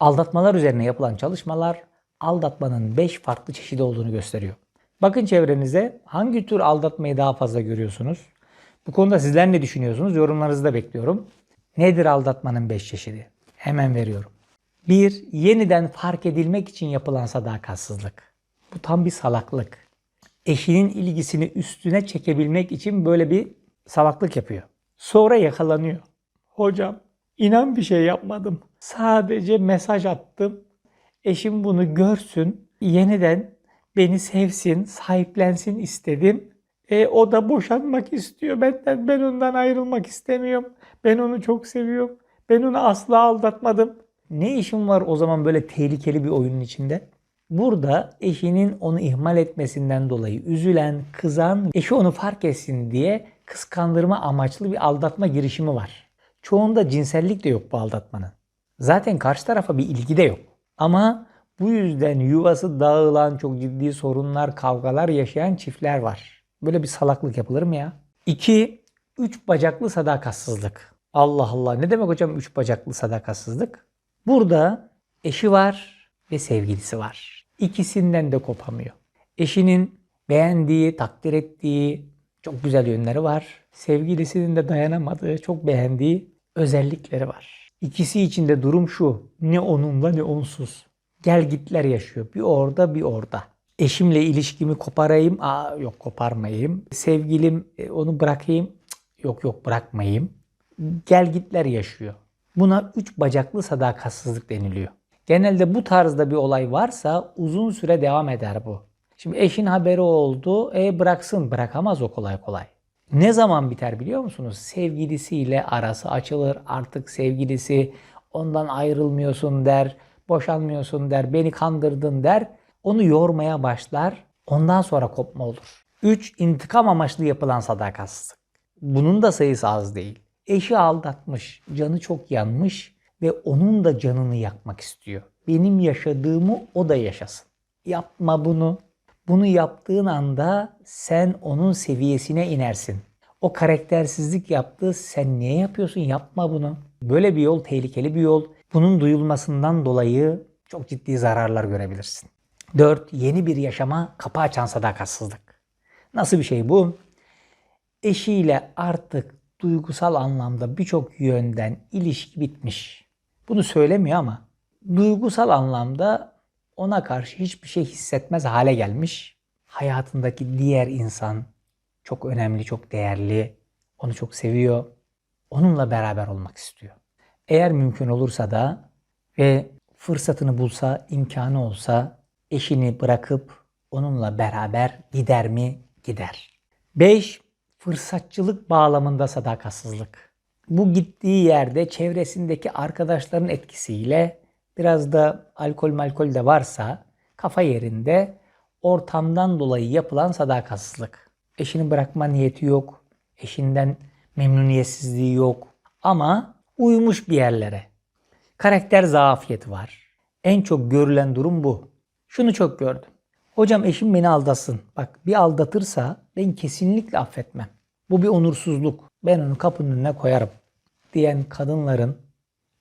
Aldatmalar üzerine yapılan çalışmalar aldatmanın 5 farklı çeşidi olduğunu gösteriyor. Bakın çevrenize hangi tür aldatmayı daha fazla görüyorsunuz? Bu konuda sizler ne düşünüyorsunuz? Yorumlarınızı da bekliyorum. Nedir aldatmanın 5 çeşidi? Hemen veriyorum. 1. Yeniden fark edilmek için yapılan sadakatsizlik. Bu tam bir salaklık. Eşinin ilgisini üstüne çekebilmek için böyle bir salaklık yapıyor. Sonra yakalanıyor. Hocam inan bir şey yapmadım. Sadece mesaj attım. Eşim bunu görsün. Yeniden beni sevsin, sahiplensin istedim. E, o da boşanmak istiyor benden. Ben ondan ayrılmak istemiyorum. Ben onu çok seviyorum. Ben onu asla aldatmadım. Ne işin var o zaman böyle tehlikeli bir oyunun içinde? Burada eşinin onu ihmal etmesinden dolayı üzülen, kızan, eşi onu fark etsin diye kıskandırma amaçlı bir aldatma girişimi var. Çoğunda cinsellik de yok bu aldatmanın. Zaten karşı tarafa bir ilgi de yok. Ama bu yüzden yuvası dağılan, çok ciddi sorunlar, kavgalar yaşayan çiftler var. Böyle bir salaklık yapılır mı ya? 2. Üç bacaklı sadakatsizlik. Allah Allah ne demek hocam üç bacaklı sadakatsizlik? Burada eşi var ve sevgilisi var. İkisinden de kopamıyor. Eşinin beğendiği, takdir ettiği çok güzel yönleri var. Sevgilisinin de dayanamadığı, çok beğendiği özellikleri var. İkisi için de durum şu. Ne onunla ne onsuz. Gel gitler yaşıyor. Bir orada bir orada. Eşimle ilişkimi koparayım. Aa yok koparmayayım. Sevgilim e, onu bırakayım. Yok yok bırakmayayım. Gel gitler yaşıyor. Buna üç bacaklı sadakatsizlik deniliyor. Genelde bu tarzda bir olay varsa uzun süre devam eder bu. Şimdi eşin haberi oldu. E bıraksın. Bırakamaz o kolay kolay. Ne zaman biter biliyor musunuz? Sevgilisiyle arası açılır. Artık sevgilisi ondan ayrılmıyorsun der. Boşanmıyorsun der. Beni kandırdın der. Onu yormaya başlar. Ondan sonra kopma olur. 3. intikam amaçlı yapılan sadakatsizlik. Bunun da sayısı az değil. Eşi aldatmış, canı çok yanmış ve onun da canını yakmak istiyor. Benim yaşadığımı o da yaşasın. Yapma bunu. Bunu yaptığın anda sen onun seviyesine inersin. O karaktersizlik yaptı. Sen niye yapıyorsun? Yapma bunu. Böyle bir yol tehlikeli bir yol. Bunun duyulmasından dolayı çok ciddi zararlar görebilirsin. 4. Yeni bir yaşama kapı açan sadakatsizlik. Nasıl bir şey bu? Eşiyle artık duygusal anlamda birçok yönden ilişki bitmiş. Bunu söylemiyor ama duygusal anlamda ona karşı hiçbir şey hissetmez hale gelmiş. Hayatındaki diğer insan çok önemli, çok değerli. Onu çok seviyor. Onunla beraber olmak istiyor. Eğer mümkün olursa da ve fırsatını bulsa, imkanı olsa eşini bırakıp onunla beraber gider mi? Gider. 5. Fırsatçılık bağlamında sadakatsizlik. Bu gittiği yerde çevresindeki arkadaşların etkisiyle biraz da alkol malkol de varsa kafa yerinde ortamdan dolayı yapılan sadakatsizlik. Eşini bırakma niyeti yok. Eşinden memnuniyetsizliği yok. Ama uymuş bir yerlere. Karakter zafiyeti var. En çok görülen durum bu. Şunu çok gördüm. Hocam eşim beni aldatsın. Bak bir aldatırsa ben kesinlikle affetmem. Bu bir onursuzluk. Ben onu kapının önüne koyarım. Diyen kadınların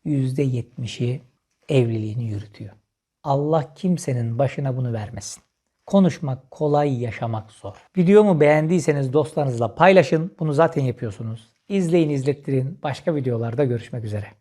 %70'i evliliğini yürütüyor. Allah kimsenin başına bunu vermesin. Konuşmak kolay, yaşamak zor. Videomu beğendiyseniz dostlarınızla paylaşın. Bunu zaten yapıyorsunuz. İzleyin, izlettirin. Başka videolarda görüşmek üzere.